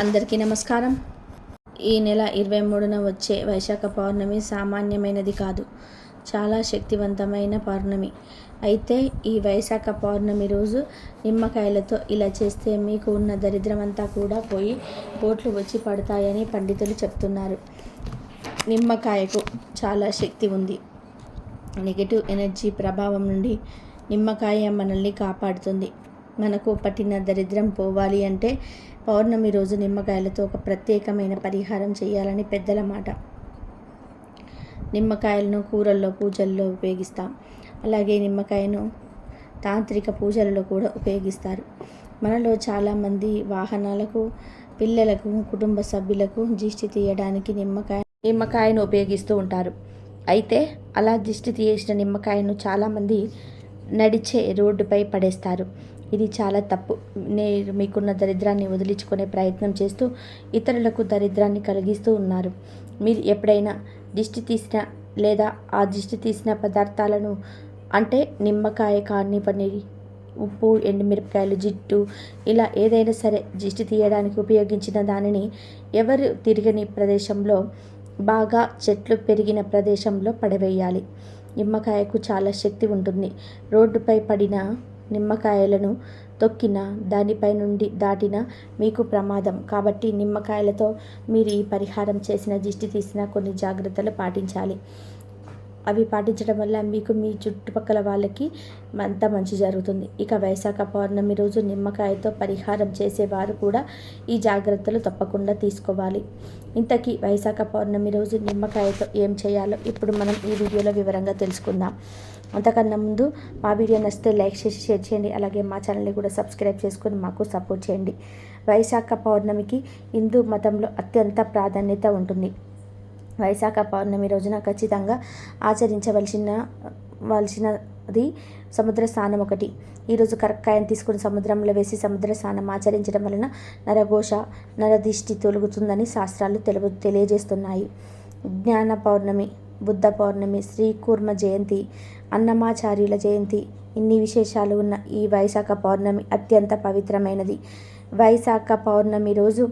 అందరికీ నమస్కారం. ఈ నెల ఇరవై మూడున వచ్చే వైశాఖ పౌర్ణమి సామాన్యమైనది కాదు చాలా శక్తివంతమైన పౌర్ణమి. అయితే ఈ వైశాఖ పౌర్ణమి రోజు నిమ్మకాయలతో ఇలా చేస్తే మీకు ఉన్న దరిద్రమంతా కూడా పోయి బోట్లు వచ్చి పడతాయని పండితులు చెప్తున్నారు. నిమ్మకాయకు చాలా శక్తి ఉంది. నెగిటివ్ ఎనర్జీ ప్రభావం నుండి నిమ్మకాయ మనల్ని కాపాడుతుంది. మనకు పట్టిన దరిద్రం పోవాలి అంటే పౌర్ణమి రోజు నిమ్మకాయలతో ఒక ప్రత్యేకమైన పరిహారం చేయాలని పెద్దల మాట. నిమ్మకాయలను కూరల్లో పూజల్లో ఉపయోగిస్తాం. అలాగే నిమ్మకాయను తాంత్రిక పూజలలో కూడా ఉపయోగిస్తారు. మనలో చాలామంది వాహనాలకు పిల్లలకు కుటుంబ సభ్యులకు దిష్టి తీయడానికి నిమ్మకాయ నిమ్మకాయను ఉపయోగిస్తూ ఉంటారు. అయితే అలా దిష్టి తీసిన నిమ్మకాయను చాలామంది నడిచే రోడ్డుపై పడేస్తారు. ఇది చాలా తప్పు. నేను మీకున్న దరిద్రాన్ని వదిలించుకునే ప్రయత్నం చేస్తూ ఇతరులకు దరిద్రాన్ని కలిగిస్తూ ఉన్నారు. మీరు ఎప్పుడైనా దిష్టి తీసిన లేదా ఆ దిష్టి తీసిన పదార్థాలను అంటే నిమ్మకాయ కానివ్వండి ఉప్పు ఎండుమిరపకాయలు జిట్టు ఇలా ఏదైనా సరే దిష్టి తీయడానికి ఉపయోగించిన దానిని ఎవరు తిరగని ప్రదేశంలో బాగా చెట్లు పెరిగిన ప్రదేశంలో పడవేయాలి. నిమ్మకాయకు చాలా శక్తి ఉంటుంది. రోడ్డుపై పడిన నిమ్మకాయలను తొక్కిన దానిపై నుండి దాటిన మీకు ప్రమాదం. కాబట్టి నిమ్మకాయలతో మీరు ఈ పరిహారం చేసిన దిష్టి తీసిన కొన్ని జాగ్రత్తలు పాటించాలి. అవి పాటించడం వల్ల మీకు మీ చుట్టుపక్కల వాళ్ళకి అంత మంచి జరుగుతుంది. ఇక వైశాఖ పౌర్ణమి రోజు నిమ్మకాయతో పరిహారం చేసేవారు కూడా ఈ జాగ్రత్తలు తప్పకుండా తీసుకోవాలి. ఇంతకీ వైశాఖ పౌర్ణమి రోజు నిమ్మకాయతో ఏం చేయాలో ఇప్పుడు మనం ఈ వీడియోలో వివరంగా తెలుసుకుందాం. అంతకన్నా ముందు మా వీడియో నచ్చితే లైక్ చేసి షేర్ చేయండి. అలాగే మా ఛానల్ని కూడా సబ్స్క్రైబ్ చేసుకొని మాకు సపోర్ట్ చేయండి. వైశాఖ పౌర్ణమికి హిందూ మతంలో అత్యంత ప్రాధాన్యత ఉంటుంది. వైశాఖ పౌర్ణమి రోజున ఖచ్చితంగా ఆచరించవలసిన వలసినది సముద్ర స్నానం ఒకటి. ఈరోజు కరక్కాయను తీసుకుని సముద్రంలో వేసి సముద్ర స్నానం ఆచరించడం వలన నరఘోష నరదిష్టి తొలుగుతుందని శాస్త్రాలు తెలుగు తెలియజేస్తున్నాయి. జ్ఞాన పౌర్ణమి బుద్ధ పౌర్ణమి శ్రీకూర్మ జయంతి అన్నమాచార్యుల జయంతి ఇన్ని విశేషాలు ఉన్న ఈ వైశాఖ పౌర్ణమి అత్యంత పవిత్రమైనది. వైశాఖ పౌర్ణమి రోజు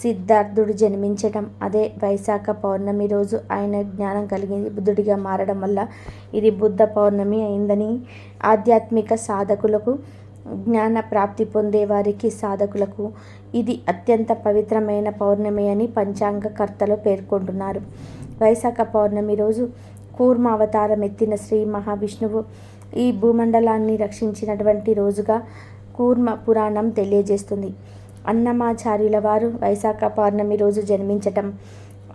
సిద్ధార్థుడు జన్మించటం. అదే వైశాఖ పౌర్ణమి రోజు ఆయన జ్ఞానం కలిగింది బుద్ధుడిగా మారడం వల్ల ఇది బుద్ధ పౌర్ణమి అయిందని ఆధ్యాత్మిక సాధకులకు జ్ఞాన ప్రాప్తి పొందే వారికి సాధకులకు ఇది అత్యంత పవిత్రమైన పౌర్ణమి అని పంచాంగకర్తలు పేర్కొంటున్నారు. వైశాఖ పౌర్ణమి రోజు కూర్మ అవతారం ఎత్తిన శ్రీ మహావిష్ణువు ఈ భూమండలాన్ని రక్షించినటువంటి రోజుగా కూర్మ పురాణం తెలియజేస్తుంది. అన్నమాచార్యుల వారు వైశాఖ పౌర్ణమి రోజు జన్మించటం.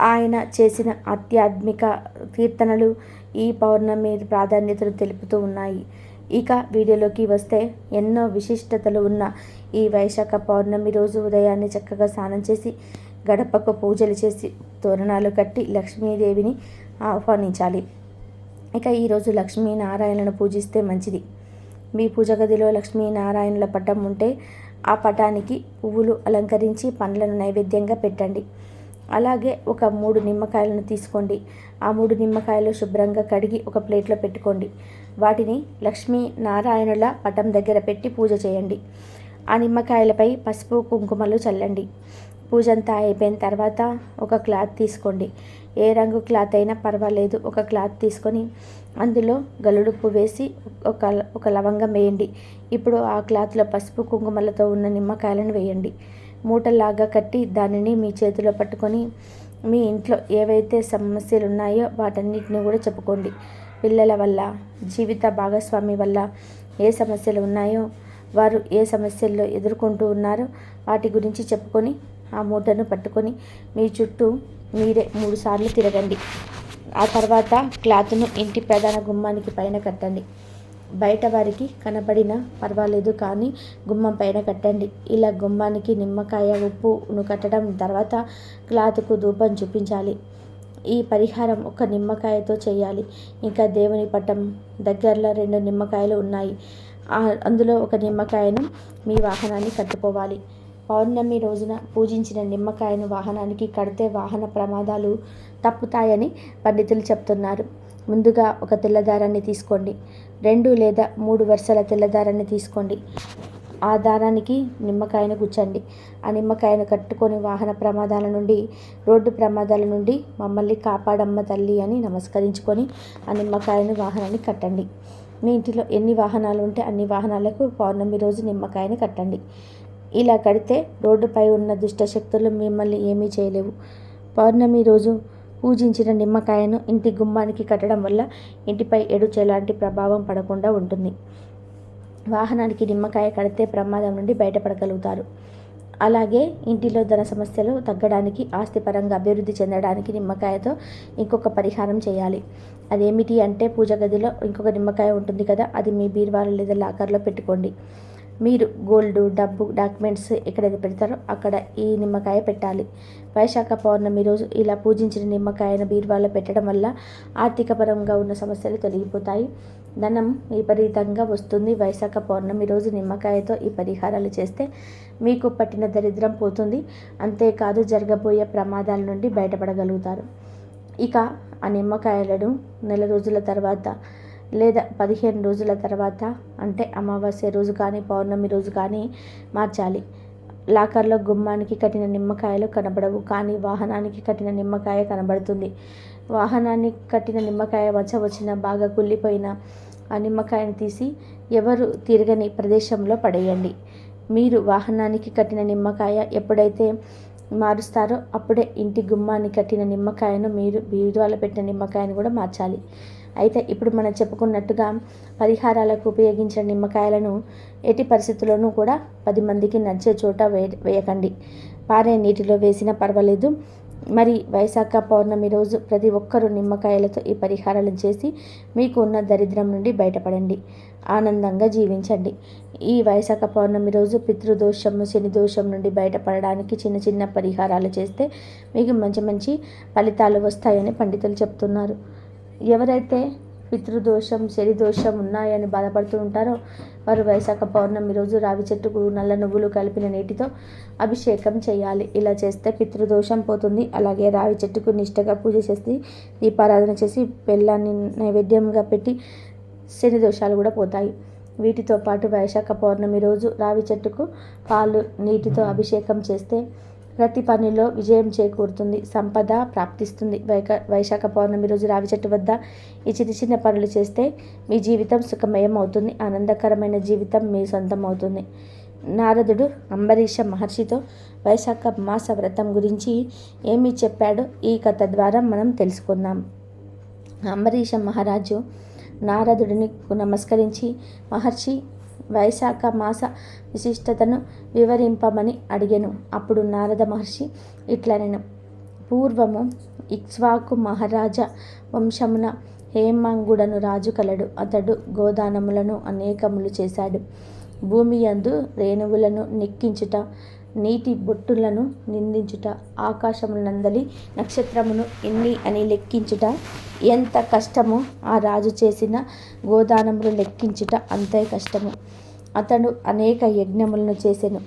ఆయన చేసిన ఆధ్యాత్మిక కీర్తనలు ఈ పౌర్ణమి ప్రాధాన్యతను తెలుపుతూ ఉన్నాయి. ఇక వీడియోలోకి వస్తే ఎన్నో విశిష్టతలు ఉన్న ఈ వైశాఖ పౌర్ణమి రోజు ఉదయాన్నే చక్కగా స్నానం చేసి గడపకు పూజలు చేసి తోరణాలు కట్టి లక్ష్మీదేవిని ఆహ్వానించాలి. ఇక ఈరోజు లక్ష్మీనారాయణను పూజిస్తే మంచిది. మీ పూజ గదిలో లక్ష్మీనారాయణుల పటం ఉంటే ఆ పటానికి పువ్వులు అలంకరించి పండ్లను నైవేద్యంగా పెట్టండి. అలాగే ఒక మూడు నిమ్మకాయలను తీసుకోండి. ఆ మూడు నిమ్మకాయలు శుభ్రంగా కడిగి ఒక ప్లేట్లో పెట్టుకోండి. వాటిని లక్ష్మీ నారాయణుల పటం దగ్గర పెట్టి పూజ చేయండి. ఆ నిమ్మకాయలపై పసుపు కుంకుమలు చల్లండి. పూజ అంతా అయిపోయిన తర్వాత ఒక క్లాత్ తీసుకోండి. ఏ రంగు క్లాత్ అయినా పర్వాలేదు. ఒక క్లాత్ తీసుకొని అందులో గలుడుపు వేసి ఒక ఒక లవంగం వేయండి. ఇప్పుడు ఆ క్లాత్లో పసుపు కుంకుమలతో ఉన్న నిమ్మకాయలను వేయండి. మూటలాగా కట్టి దానిని మీ చేతిలో పట్టుకొని మీ ఇంట్లో ఏవైతే సమస్యలు ఉన్నాయో వాటన్నిటిని కూడా చెప్పుకోండి. పిల్లల వల్ల జీవిత భాగస్వామి వల్ల ఏ సమస్యలు ఉన్నాయో వారు ఏ సమస్యల్లో ఎదుర్కొంటూ ఉన్నారో వాటి గురించి చెప్పుకొని ఆ మూటను పట్టుకొని మీ చుట్టూ మీరే మూడుసార్లు తిరగండి. ఆ తర్వాత క్లాత్ను ఇంటి ప్రధాన గుమ్మానికి పైన కట్టండి. బయట వారికి కనబడిన పర్వాలేదు కానీ గుమ్మం పైన కట్టండి. ఇలా గుమ్మానికి నిమ్మకాయ ఉప్పును కట్టడం తర్వాత క్లాత్కు ధూపం చూపించాలి. ఈ పరిహారం ఒక నిమ్మకాయతో చేయాలి. ఇంకా దేవుని పటం దగ్గరలో రెండు నిమ్మకాయలు ఉన్నాయి. అందులో ఒక నిమ్మకాయను మీ వాహనాన్ని కట్టుకోవాలి. పౌర్ణమి రోజున పూజించిన నిమ్మకాయను వాహనానికి కడితే వాహన ప్రమాదాలు తప్పుతాయని పండితులు చెప్తున్నారు. ముందుగా ఒక తెల్లదారాన్ని తీసుకోండి. రెండు లేదా మూడు వరుసల తెల్లదారాన్ని తీసుకోండి. ఆ దారానికి నిమ్మకాయను గుచ్చండి. ఆ నిమ్మకాయను కట్టుకొని వాహన ప్రమాదాల నుండి రోడ్డు ప్రమాదాల నుండి మమ్మల్ని కాపాడమ్మ తల్లి అని నమస్కరించుకొని ఆ నిమ్మకాయను వాహనాన్ని కట్టండి. మీ ఇంటిలో ఎన్ని వాహనాలు ఉంటే అన్ని వాహనాలకు పౌర్ణమి రోజు నిమ్మకాయని కట్టండి. ఇలా కడితే రోడ్డుపై ఉన్న దుష్టశక్తులు మిమ్మల్ని ఏమీ చేయలేవు. పౌర్ణమి రోజు పూజించిన నిమ్మకాయను ఇంటి గుమ్మానికి కట్టడం వల్ల ఇంటిపై ఎడు ఎలాంటి ప్రభావం పడకుండా ఉంటుంది. వాహనానికి నిమ్మకాయ కడితే ప్రమాదం నుండి బయటపడగలుగుతారు. అలాగే ఇంటిలో ధన సమస్యలు తగ్గడానికి ఆస్తిపరంగా అభివృద్ధి చెందడానికి నిమ్మకాయతో ఇంకొక పరిహారం చేయాలి. అదేమిటి అంటే పూజ గదిలో ఇంకొక నిమ్మకాయ ఉంటుంది కదా అది మీ బీరువాలో లేదా లాకర్లో పెట్టుకోండి. మీరు గోల్డ్ డబ్బు డాక్యుమెంట్స్ ఎక్కడైతే పెడతారో అక్కడ ఈ నిమ్మకాయ పెట్టాలి. వైశాఖ పౌర్ణమి రోజు ఇలా పూజించిన నిమ్మకాయను బీరువాలో పెట్టడం వల్ల ఆర్థికపరంగా ఉన్న సమస్యలు తొలగిపోతాయి. ధనం విపరీతంగా వస్తుంది. వైశాఖ పౌర్ణమి రోజు నిమ్మకాయతో ఈ పరిహారాలు చేస్తే మీకు పట్టిన దరిద్రం పోతుంది. అంతేకాదు జరగబోయే ప్రమాదాల నుండి బయటపడగలుగుతారు. ఇక ఆ నిమ్మకాయలను నెల రోజుల తర్వాత లేదా పదిహేను రోజుల తర్వాత అంటే అమావాస్య రోజు కానీ పౌర్ణమి రోజు కానీ మార్చాలి. లాకర్లో గుమ్మానికి కట్టిన నిమ్మకాయలు కనబడవు కానీ వాహనానికి కట్టిన నిమ్మకాయ కనబడుతుంది. వాహనాన్ని కట్టిన నిమ్మకాయ మచ్చ వచ్చిన బాగా కుళ్ళిపోయిన ఆ నిమ్మకాయను తీసి ఎవరు తిరగని ప్రదేశంలో పడేయండి. మీరు వాహనానికి కట్టిన నిమ్మకాయ ఎప్పుడైతే మారుస్తారో అప్పుడే ఇంటి గుమ్మాన్ని కట్టిన నిమ్మకాయను మీరు బీరువాలో పెట్టిన నిమ్మకాయను కూడా మార్చాలి. అయితే ఇప్పుడు మనం చెప్పుకున్నట్టుగా పరిహారాలకు ఉపయోగించిన నిమ్మకాయలను ఎట్టి పరిస్థితుల్లోనూ కూడా పది మందికి నడిచే చోట వేయ వేయకండి. పారే నీటిలో వేసినా పర్వాలేదు. మరి వైశాఖ పౌర్ణమి రోజు ప్రతి ఒక్కరూ నిమ్మకాయలతో ఈ పరిహారాలను చేసి మీకు ఉన్న దరిద్రం నుండి బయటపడండి. ఆనందంగా జీవించండి. ఈ వైశాఖ పౌర్ణమి రోజు పితృదోషం శని దోషం నుండి బయటపడడానికి చిన్న చిన్న పరిహారాలు చేస్తే మీకు మంచి మంచి ఫలితాలు వస్తాయని పండితులు చెప్తున్నారు. ఎవరైతే పితృదోషం శని దోషం ఉన్నాయని బాధపడుతూ ఉంటారో వారు వైశాఖ పౌర్ణమి రోజు రావి చెట్టుకు నల్ల నువ్వులు కలిపిన నీటితో అభిషేకం చేయాలి. ఇలా చేస్తే పితృదోషం పోతుంది. అలాగే రావి చెట్టుకు నిష్టగా పూజ చేసి దీపారాధన చేసి బెల్లాన్ని నైవేద్యంగా పెట్టి శని దోషాలు కూడా పోతాయి. వీటితో పాటు వైశాఖ పౌర్ణమి రోజు రావి చెట్టుకు పాలు నీటితో అభిషేకం చేస్తే ప్రతి పనిలో విజయం చేకూరుతుంది సంపద ప్రాప్తిస్తుంది. వైక వైశాఖ పౌర్ణమి రోజు రావి చెట్టు వద్ద ఈ చిన్న చిన్న పనులు చేస్తే మీ జీవితం సుఖమయం అవుతుంది ఆనందకరమైన జీవితం మీ సొంతం అవుతుంది నారదుడు అంబరీష మహర్షితో వైశాఖ మాస వ్రతం గురించి ఏమి చెప్పాడో ఈ కథ ద్వారా మనం తెలుసుకుందాం. అంబరీష మహారాజు నారదుడిని నమస్కరించి మహర్షి వైశాఖ మాస విశిష్టతను వివరింపమని అడిగాను. అప్పుడు నారద మహర్షి ఇట్లనెను. పూర్వము ఇక్ష్వాకు మహారాజా వంశమున హేమంగుడను రాజు కలడు. అతడు గోదానములను అనేకములు చేశాడు. భూమి యందు రేణువులను నెక్కించుట నీటి బొట్టులను నిందించుట ఆకాశమునందలి నక్షత్రమును ఎన్ని అని లెక్కించుట ఎంత కష్టమో ఆ రాజు చేసిన గోదానములు లెక్కించుట అంతే కష్టము. అతడు అనేక యజ్ఞములను చేసెను.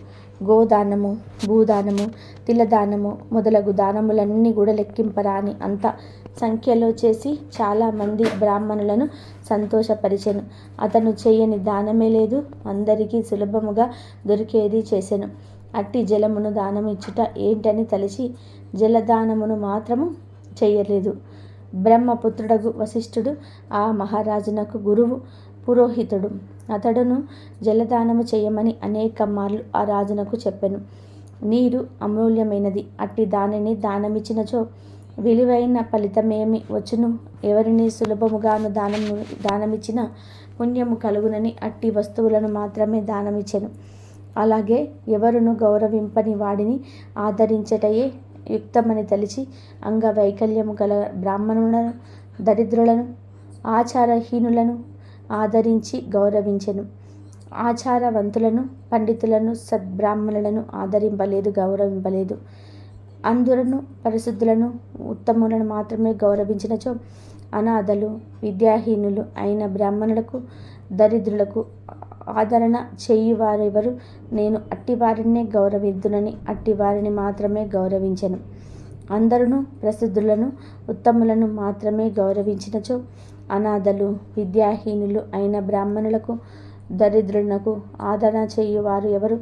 గోదానము భూదానము తిలదానము మొదలగు దానములన్నీ కూడా లెక్కింపరాని అంత సంఖ్యలో చేసి చాలామంది బ్రాహ్మణులను సంతోషపరిచెను. అతను చేయని దానమే లేదు అందరికీ సులభముగా దొరికేది చేసెను. అట్టి జలమును దానమిచ్చుట ఏంటని తలిచి జలదానమును మాత్రము చేయలేదు. బ్రహ్మపుత్రుడగు వశిష్ఠుడు ఆ మహారాజునకు గురువు పురోహితుడు. అతడును జలదానము చేయమని అనేక మార్లు ఆ రాజునకు చెప్పెను. నీరు అమూల్యమైనది అట్టి దానిని దానమిచ్చినచో విలువైన ఫలితమేమి వచ్చును? ఎవరిని సులభముగాను దానము దానమిచ్చిన పుణ్యము కలుగునని అట్టి వస్తువులను మాత్రమే దానమిచ్చెను. అలాగే ఎవరును గౌరవింపని వాడిని ఆదరించటయే యుక్తమని తలిచి అంగవైకల్యము గల బ్రాహ్మణులను దరిద్రులను ఆచారహీనులను ఆదరించి గౌరవించెను. ఆచారవంతులను పండితులను సద్బ్రాహ్మణులను ఆదరింపలేదు గౌరవింపలేదు. అందులను పరిశుద్ధులను ఉత్తములను మాత్రమే గౌరవించినచో అనాథలు విద్యాహీనులు అయిన బ్రాహ్మణులకు దరిద్రులకు ఆదరణ చేయువారెవరు? నేను అట్టివారినే గౌరవిద్దునని అట్టివారిని మాత్రమే గౌరవించను. అందరును ప్రసిద్ధులను ఉత్తములను మాత్రమే గౌరవించినచో అనాథలు విద్యాహీనులు అయిన బ్రాహ్మణులకు దరిద్రులకు ఆదరణ చేయువారు ఎవరు?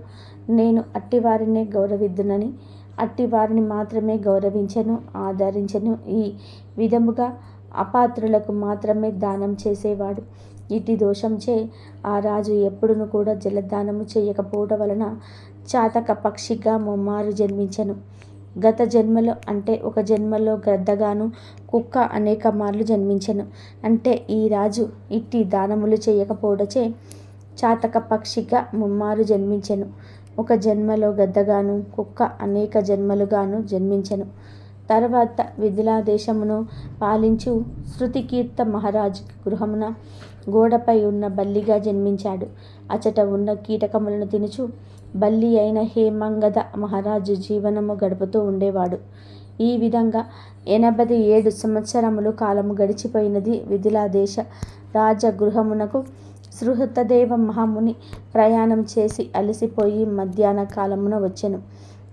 నేను అట్టివారినే గౌరవిద్దునని అట్టివారిని మాత్రమే గౌరవించను ఆదరించను. ఈ విధముగా అపాత్రులకు మాత్రమే దానం చేసేవాడు. ఇటు దోషంచే ఆ రాజు ఎప్పుడును కూడా జలదానము చేయకపోవడం వలన చాతక పక్షిగా ముమ్మారు జన్మించను. గత జన్మలో అంటే ఒక జన్మలో గద్దగాను కుక్క అనేక మార్లు జన్మించను. అంటే ఈ రాజు ఇట్టి దానములు చేయకపోవడచే చాతక పక్షిగా ముమ్మారు జన్మించెను. ఒక జన్మలో గద్దగాను కుక్క అనేక జన్మలుగాను జన్మించెను. తర్వాత విదిలా దేశమును పాలించు శృతికీర్త మహారాజు గృహమున గోడపై ఉన్న బల్లిగా జన్మించాడు. అచట ఉన్న కీటకములను తినుచు బల్లి అయిన హేమంగద మహారాజు జీవనము గడుపుతూ ఉండేవాడు. ఈ విధంగా ఎనభై ఏడు సంవత్సరములు కాలము గడిచిపోయినది విదిలా దేశ రాజగృహమునకు సృహతదేవ మహాముని ప్రయాణం చేసి అలసిపోయి మధ్యాహ్న కాలమున వచ్చెను.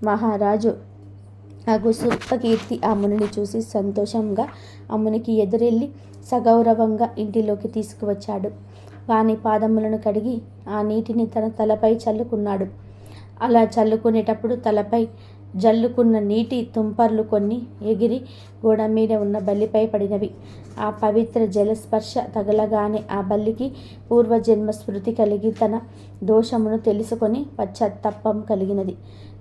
మహారాజు నాకు సుప్తకీర్తి ఆ మునిని చూసి సంతోషంగా అమ్మునికి ఎదురెళ్ళి సగౌరవంగా ఇంటిలోకి తీసుకువచ్చాడు. వాని పాదములను కడిగి ఆ నీటిని తన తలపై చల్లుకున్నాడు. అలా చల్లుకునేటప్పుడు తలపై జల్లుకున్న నీటి తుంపర్లు కొన్ని ఎగిరి గోడ మీద ఉన్న బల్లిపై పడినవి. ఆ పవిత్ర జలస్పర్శ తగలగానే ఆ బల్లికి పూర్వజన్మ స్మృతి కలిగి తన దోషమును తెలుసుకొని పశ్చాత్తాపం కలిగినది.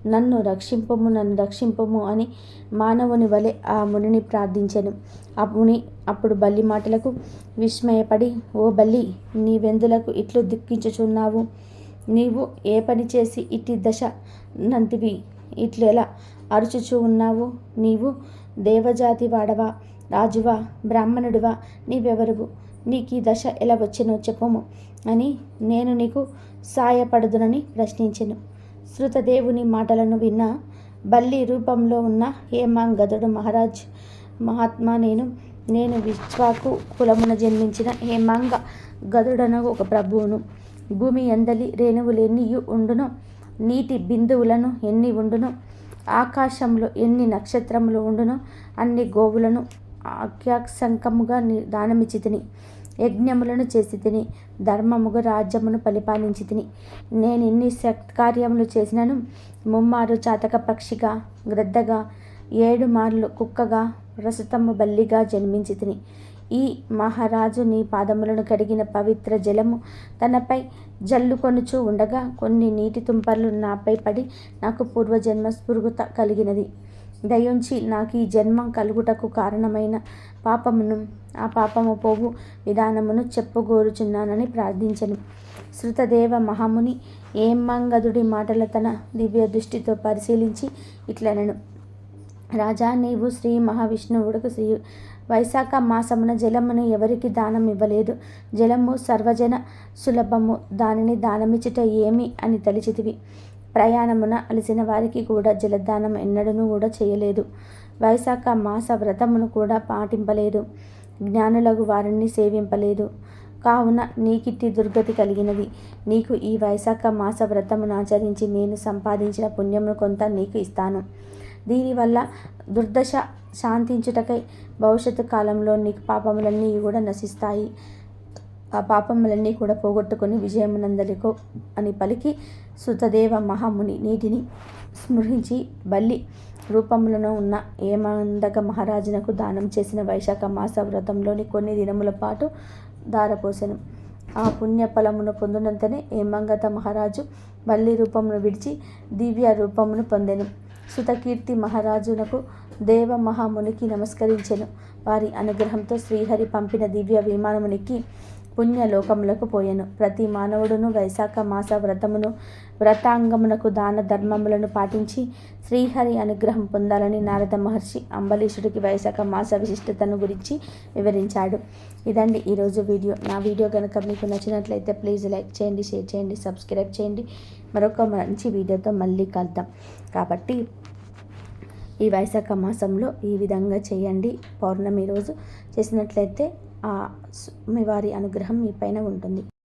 నన్ను రక్షింపము నన్ను రక్షింపము అని మానవుని వలె ఆ మునిని ప్రార్థించాను. ఆ ముని అప్పుడు బల్లి మాటలకు విస్మయపడి ఓ బల్లి నీ వెందులకు ఇట్లు దుఃఖించుచున్నావు. నీవు ఏ పని చేసి ఇట్టి దశ నంతివి? ఇట్లెలా అరుచుచూ ఉన్నావు? నీవు దేవజాతి వాడవా? రాజువా? బ్రాహ్మణుడివా? నీవెవరువు నీకు ఈ దశ ఎలా వచ్చినో చెప్పము. అని నేను నీకు సాయపడదునని ప్రశ్నించెను. శృతదేవుని మాటలను విన్న బల్లి రూపంలో ఉన్న హేమాంగదుడు మహారాజ్ మహాత్మా నేను నేను విశ్వాకు కులమున జన్మించిన హేమాంగ గదుడను ఒక ప్రభువును. భూమి ఎందలి రేణువులు ఎన్ని ఉండునో నీటి బిందువులను ఎన్ని ఉండును? ఆకాశంలో ఎన్ని నక్షత్రములు ఉండును? అన్ని గోవులను ఆఖ్యాసంకముగా దానమిచ్చి తిని యజ్ఞములను చేసి తిని ధర్మముగా రాజ్యమును పరిపాలించి తిని నేను ఇన్ని సత్కార్యములు చేసినను? ముమ్మారు చాతక పక్షిగా గ్రద్దగా ఏడు మార్లు కుక్కగా ప్రస్తుతము బల్లిగా జన్మించి తిని ఈ మహారాజుని పాదములను కడిగిన పవిత్ర జలము తనపై జల్లుకొనుచూ ఉండగా కొన్ని నీటి తుంపర్లు నాపై పడి నాకు పూర్వజన్మ స్ఫురుగుత కలిగినది. దయుంచి నాకు ఈ జన్మ కలుగుటకు కారణమైన పాపమును ఆ పాపము పోవు విధానమును చెప్పుగోరుచున్నానని ప్రార్థించను. శృతదేవ మహాముని ఏమంగదుడి మాటల తన దివ్య దృష్టితో పరిశీలించి ఇట్లనను. రాజా నీవు శ్రీ మహావిష్ణువుడుకు శ్రీ వైశాఖ మాసమున జలమును ఎవరికి దానం ఇవ్వలేదు. జలము సర్వజన సులభము. దానిని దానమిచ్చుట ఏమి అని తలిచితివి. ప్రయాణమున అలసిన వారికి కూడా జలదానం ఎన్నడూ కూడా చేయలేదు. వైశాఖ మాస వ్రతమును కూడా పాటింపలేదు. జ్ఞానులకు వారిని సేవింపలేదు. కావున నీకిట్టి దుర్గతి కలిగినది. నీకు ఈ వైశాఖ మాస వ్రతమును ఆచరించి నేను సంపాదించిన పుణ్యమును కొంత నీకు ఇస్తాను. దీనివల్ల దుర్దశ శాంతించుటకై భవిష్యత్తు కాలంలో నీ పాపములన్నీ కూడా నశిస్తాయి. ఆ పాపములన్నీ కూడా పోగొట్టుకుని విజయమునందరికో అని పలికి సుతదేవ మహాముని నీటిని స్మృహించి బల్లి రూపంలోనూ ఉన్న ఏమందక మహారాజునకు దానం చేసిన వైశాఖ మాస వ్రతంలోని కొన్ని దినముల పాటు దారపోసెను ఆ పుణ్య ఫలమును పొందినంతనే ఏమంగత మహారాజు బల్లి రూపమును విడిచి దివ్య రూపమును పొందెను. సుతకీర్తి మహారాజునకు దేవ మహామునికి నమస్కరించెను. వారి అనుగ్రహంతో శ్రీహరి పంపిన దివ్య విమానమునికి పుణ్యలోకములకు పోయెను. ప్రతి మానవుడును వైశాఖ మాస వ్రతమును వ్రతాంగమునకు దాన ధర్మములను పాటించి శ్రీహరి అనుగ్రహం పొందాలని నారద మహర్షి అంబలీషుడికి వైశాఖ మాస విశిష్టతను గురించి వివరించాడు. ఇదండి ఈరోజు వీడియో. నా వీడియో కనుక మీకు నచ్చినట్లయితే ప్లీజ్ లైక్ చేయండి షేర్ చేయండి సబ్స్క్రైబ్ చేయండి. మరొక మంచి వీడియోతో మళ్ళీ కలుద్దాం. కాబట్టి ఈ వైశాఖ మాసంలో ఈ విధంగా చేయండి. పౌర్ణమి రోజు చేసినట్లయితే ఆ మీ వారి అనుగ్రహం మీ పైన ఉంటుంది.